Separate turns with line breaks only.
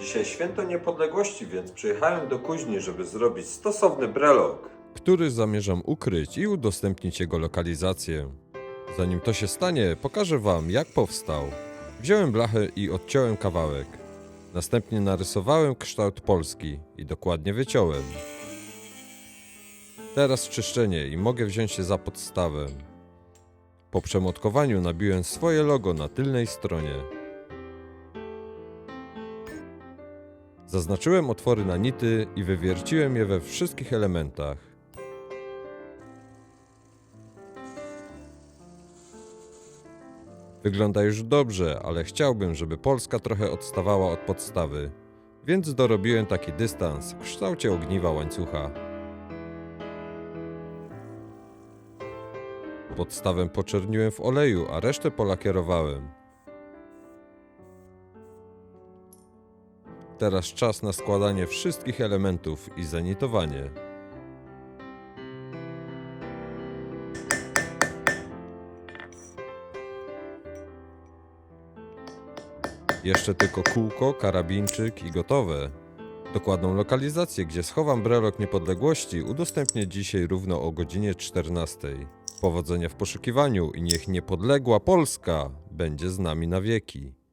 Dzisiaj święto niepodległości, więc przyjechałem do kuźni, żeby zrobić stosowny brelok.
który zamierzam ukryć i udostępnić jego lokalizację. Zanim to się stanie, pokażę Wam, jak powstał. Wziąłem blachę i odciąłem kawałek. Następnie narysowałem kształt Polski i dokładnie wyciąłem. Teraz czyszczenie i mogę wziąć się za podstawę. Po przemotkowaniu nabiłem swoje logo na tylnej stronie. Zaznaczyłem otwory na nity i wywierciłem je we wszystkich elementach. Wygląda już dobrze, ale chciałbym, żeby Polska trochę odstawała od podstawy, więc dorobiłem taki dystans w kształcie ogniwa łańcucha. Podstawę poczerniłem w oleju, a resztę polakierowałem. Teraz czas na składanie wszystkich elementów i zanitowanie. Jeszcze tylko kółko, karabinczyk i gotowe. Dokładną lokalizację, gdzie schowam brelok niepodległości, udostępnię dzisiaj równo o godzinie 14. Powodzenia w poszukiwaniu i niech niepodległa Polska będzie z nami na wieki.